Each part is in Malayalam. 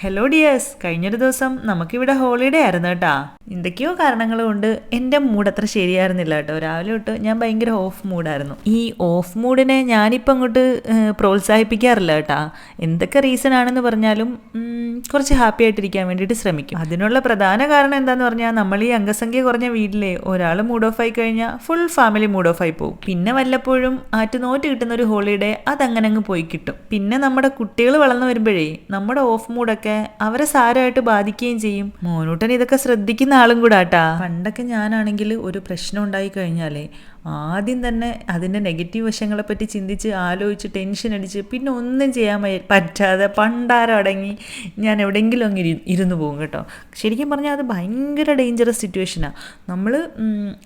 ഹലോ ഡിയേഴ്സ് കഴിഞ്ഞൊരു ദിവസം നമുക്കിവിടെ ഹോളിഡേ ആയിരുന്നു കേട്ടാ. എന്തൊക്കെയോ കാരണങ്ങൾ കൊണ്ട് എന്റെ മൂഡ് അത്ര ശരിയായിരുന്നില്ല കേട്ടോ. രാവിലെ തൊട്ട് ഞാൻ ഭയങ്കര ഓഫ് മൂഡായിരുന്നു ഈ ഓഫ് മൂഡിനെ ഞാനിപ്പോൾ അങ്ങോട്ട് പ്രോത്സാഹിപ്പിക്കാറില്ല കേട്ടാ. എന്തൊക്കെ റീസൺ ആണെന്ന് പറഞ്ഞാലും കുറച്ച് ഹാപ്പി ആയിട്ടിരിക്കാൻ വേണ്ടിയിട്ട് ശ്രമിക്കും. അതിനുള്ള പ്രധാന കാരണം എന്താന്ന് പറഞ്ഞാൽ നമ്മൾ ഈ അംഗസംഖ്യ കുറഞ്ഞ വീട്ടിലെ ഒരാൾ മൂഡ് ഓഫ് ആയി കഴിഞ്ഞാൽ ഫുൾ ഫാമിലി മൂഡ് ഓഫ് ആയി പോകും. പിന്നെ വല്ലപ്പോഴും ആറ്റുനോറ്റ് കിട്ടുന്ന ഒരു ഹോളിഡേ അതങ്ങനെ അങ്ങ് പോയി കിട്ടും. പിന്നെ നമ്മുടെ കുട്ടികൾ വളർന്നു വരുമ്പോഴേ നമ്മുടെ ഓഫ് മൂഡൊക്കെ അവരെ സാരമായിട്ട് ബാധിക്കുകയും ചെയ്യും. മോനൂട്ടൻ ഇതൊക്കെ ശ്രദ്ധിക്കുന്ന ആളും കൂടാട്ടാ. പണ്ടൊക്കെ ഞാനാണെങ്കിൽ ഒരു പ്രശ്നം ഉണ്ടായി കഴിഞ്ഞാലേ ആദ്യം തന്നെ അതിന്റെ നെഗറ്റീവ് വശങ്ങളെപ്പറ്റി ചിന്തിച്ച് ആലോചിച്ച് ടെൻഷൻ അടിച്ച് പിന്നെ ഒന്നും ചെയ്യാൻ പറ്റാതെ പണ്ടാരം അടങ്ങി ഞാൻ എവിടെയെങ്കിലും അങ്ങ് ഇരു ഇരുന്ന് പോകും കേട്ടോ. ശരിക്കും പറഞ്ഞാൽ അത് ഭയങ്കര ഡേഞ്ചറസ് സിറ്റുവേഷനാണ് നമ്മൾ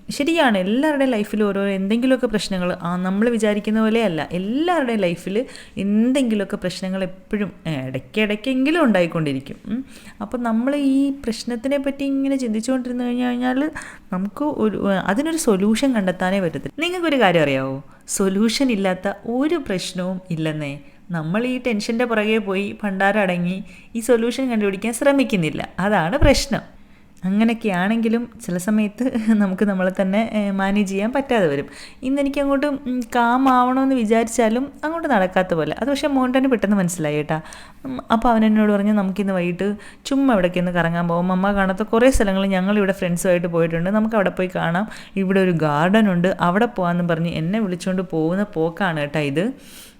ശരിയാണ് എല്ലാവരുടെയും ലൈഫിൽ ഓരോ എന്തെങ്കിലുമൊക്കെ പ്രശ്നങ്ങൾ നമ്മൾ വിചാരിക്കുന്ന പോലെയല്ല എല്ലാവരുടെയും ലൈഫിൽ എന്തെങ്കിലുമൊക്കെ പ്രശ്നങ്ങൾ എപ്പോഴും ഇടയ്ക്കിടയ്ക്കെങ്കിലും ഉണ്ടായിക്കൊണ്ടിരിക്കും. അപ്പോൾ നമ്മൾ ഈ പ്രശ്നത്തിനെ പറ്റി ഇങ്ങനെ ചിന്തിച്ചുകൊണ്ടിരുന്ന് കഴിഞ്ഞു കഴിഞ്ഞാൽ നമുക്ക് ഒരു അതിനൊരു സൊല്യൂഷൻ കണ്ടെത്താനേ പറ്റത്തില്ല നിങ്ങൾക്കൊരു കാര്യം അറിയാവോ? സൊല്യൂഷൻ ഇല്ലാത്ത ഒരു പ്രശ്നവും ഇല്ലെന്നേ. നമ്മൾ ഈ ടെൻഷന്റെ പുറകെ പോയി പണ്ടാരടങ്ങി ഈ സൊല്യൂഷൻ കണ്ടുപിടിക്കാൻ ശ്രമിക്കുന്നില്ല. അതാണ് പ്രശ്നം. അങ്ങനെയൊക്കെയാണെങ്കിലും ചില സമയത്ത് നമുക്ക് നമ്മളെ തന്നെ മാനേജ് ചെയ്യാൻ പറ്റാതെ വരും. ഇന്ന് എനിക്ക് അങ്ങോട്ട് കാമാവണമെന്ന് വിചാരിച്ചാലും അങ്ങോട്ട് നടക്കാത്ത പോലെ. അത് പക്ഷേ മോണ്ടന് പെട്ടെന്ന് മനസ്സിലായി കേട്ടാ. അപ്പോൾ അവൻ എന്നോട് പറഞ്ഞു നമുക്കിന്ന് വൈകിട്ട് ചുമ്മാ ഇവിടേക്ക് ഒന്ന് കറങ്ങാൻ പോകും അമ്മ കാണാത്ത കുറേ സ്ഥലങ്ങൾ ഞങ്ങളിവിടെ ഫ്രണ്ട്സുമായിട്ട് പോയിട്ടുണ്ട്. നമുക്ക് അവിടെ പോയി കാണാം. ഇവിടെ ഒരു ഗാർഡൻ ഉണ്ട് അവിടെ പോകാമെന്ന് പറഞ്ഞ് എന്നെ വിളിച്ചുകൊണ്ട് പോകുന്ന പോക്കാണ് കേട്ടോ ഇത്.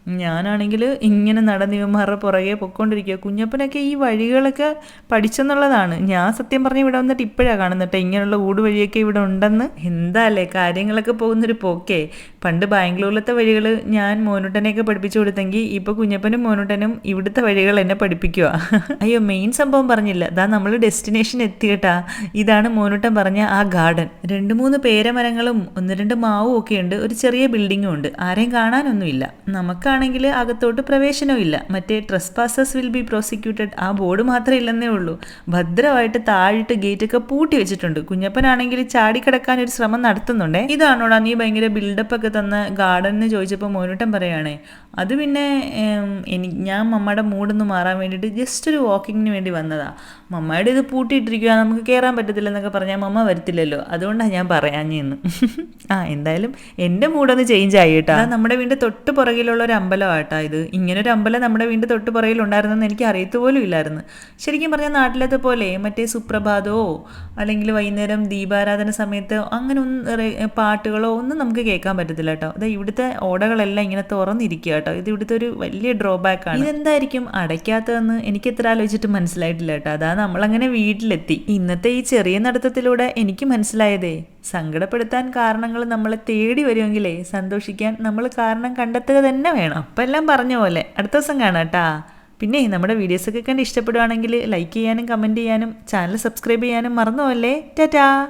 ഞാനാണെങ്കിൽ ഇങ്ങനെ നടന്ന് പുറകെ പൊയ്ക്കൊണ്ടിരിക്കുക കുഞ്ഞപ്പനൊക്കെ ഈ വഴികളൊക്കെ പഠിച്ചെന്നുള്ളതാണ്. ഞാൻ സത്യം പറഞ്ഞ് ഇവിടെ വന്നിട്ട് ഇപ്പോഴാണ് കാണുന്നത് ഇങ്ങനെയുള്ള ഊട് വഴിയൊക്കെ ഇവിടെ ഉണ്ടെന്ന്. എന്താല്ലേ കാര്യങ്ങളൊക്കെ പോകുന്നൊരു പോക്കേ. പണ്ട് ബാംഗ്ലൂരിലത്തെ വഴികൾ ഞാൻ മോനുട്ടനെയൊക്കെ പഠിപ്പിച്ചു കൊടുത്തെങ്കിൽ ഇപ്പോൾ കുഞ്ഞപ്പനും മോനുട്ടനും ഇവിടുത്തെ വഴികൾ എന്നെ പഠിപ്പിക്കുക അയ്യോ മെയിൻ സംഭവം പറഞ്ഞില്ല. ദാ നമ്മൾ ഡെസ്റ്റിനേഷൻ എത്തിയിട്ടാ ഇതാണ് മോനുട്ടൻ പറഞ്ഞ ആ ഗാർഡൻ രണ്ട് മൂന്ന് പേരമരങ്ങളും ഒന്ന് രണ്ട് മാവും ഒക്കെ ഉണ്ട് ഒരു ചെറിയ ബിൽഡിങ്ങും ഉണ്ട്. ആരെയും കാണാനൊന്നുമില്ല. നമുക്കാണെങ്കിൽ അകത്തോട്ട് പ്രവേശനവും ഇല്ല. മറ്റേ trespassers will be prosecuted ആ ബോർഡ് മാത്രമേ ഇല്ലെന്നേ ഉള്ളൂ. ഭദ്രമായിട്ട് താഴിട്ട് ഗേറ്റ് ഒക്കെ പൂട്ടി വെച്ചിട്ടുണ്ട്. കുഞ്ഞപ്പനാണെങ്കിൽ ചാടിക്കിടക്കാൻ ഒരു ശ്രമം നടത്തുന്നുണ്ടേ. ഇതാണോടാ നീ ഭയങ്കര ബിൽഡപ്പ് ഒക്കെ തന്ന ഗാർഡൻ എന്ന് ചോദിച്ചപ്പോൾ മോനുട്ടൻ പറയുകയാണേ അത് പിന്നെ എനി ഞാൻ മമ്മയുടെ മൂഡൊന്ന് മാറാൻ വേണ്ടിയിട്ട് ജസ്റ്റ് ഒരു വാക്കിങ്ങിന് വേണ്ടി വന്നതാണ് മമ്മയുടെ ഇത് പൂട്ടിയിട്ടിരിക്കുക നമുക്ക് കയറാൻ പറ്റത്തില്ല എന്നൊക്കെ പറഞ്ഞാൽ മമ്മ വരത്തില്ലല്ലോ. അതുകൊണ്ടാണ് ഞാൻ പറയാഞ്ഞെന്ന്. ആ എന്തായാലും എന്റെ മൂഡൊന്ന് ചേഞ്ച് ആയി കേട്ടോ. നമ്മുടെ വീടിന്റെ തൊട്ട് പുറകിലുള്ള ഒരു അമ്പലമാട്ടോ ഇത്. ഇങ്ങനൊരു അമ്പലം നമ്മുടെ വീടിന്റെ തൊട്ട് പുറകിൽ ഉണ്ടായിരുന്നെന്ന് എനിക്ക് അറിയത്തു പോലും ഇല്ലായിരുന്നു. ശരിക്കും പറഞ്ഞാൽ നാട്ടിലത്തെ പോലെ മറ്റേ സുപ്രഭാതമോ അല്ലെങ്കിൽ വൈകുന്നേരം ദീപാരാധന സമയത്ത് അങ്ങനെ ഒന്നും പാട്ടുകളോ ഒന്നും നമുക്ക് കേൾക്കാൻ പറ്റത്തില്ല. കേട്ടോ അത് ഇവിടുത്തെ ഓടകളെല്ലാം ഇങ്ങനെ തുറന്നിരിക്കുക കേട്ടോ. ഇത് ഇവിടുത്തെ ഒരു വലിയ ഡ്രോബാക്ക് ആണ്. ഇതെന്തായിരിക്കും? അടയ്ക്കാത്തതെന്ന് എനിക്ക് എത്ര ആലോചിച്ചിട്ട് മനസ്സിലായിട്ടില്ല കേട്ടോ. അതാ നമ്മളങ്ങനെ വീട്ടിലെത്തി. ഇന്നത്തെ ഈ ചെറിയ നടത്തത്തിലൂടെ എനിക്ക് മനസ്സിലായതേ സങ്കടപ്പെടുത്താൻ കാരണങ്ങൾ നമ്മളെ തേടി വരുമെങ്കിലേ സന്തോഷിക്കാൻ നമ്മൾ കാരണം കണ്ടെത്തുക തന്നെ വേണം. അപ്പം എല്ലാം പറഞ്ഞ പോലെ. അടുത്ത ദിവസം കാണാം കേട്ടാ. പിന്നെ നമ്മുടെ വീഡിയോസൊക്കെ കണ്ട് ഇഷ്ടപ്പെടുകയാണെങ്കിൽ ലൈക്ക് ചെയ്യാനും കമന്റ് ചെയ്യാനും ചാനൽ സബ്സ്ക്രൈബ് ചെയ്യാനും മറന്നുപോലെ ടാറ്റാ.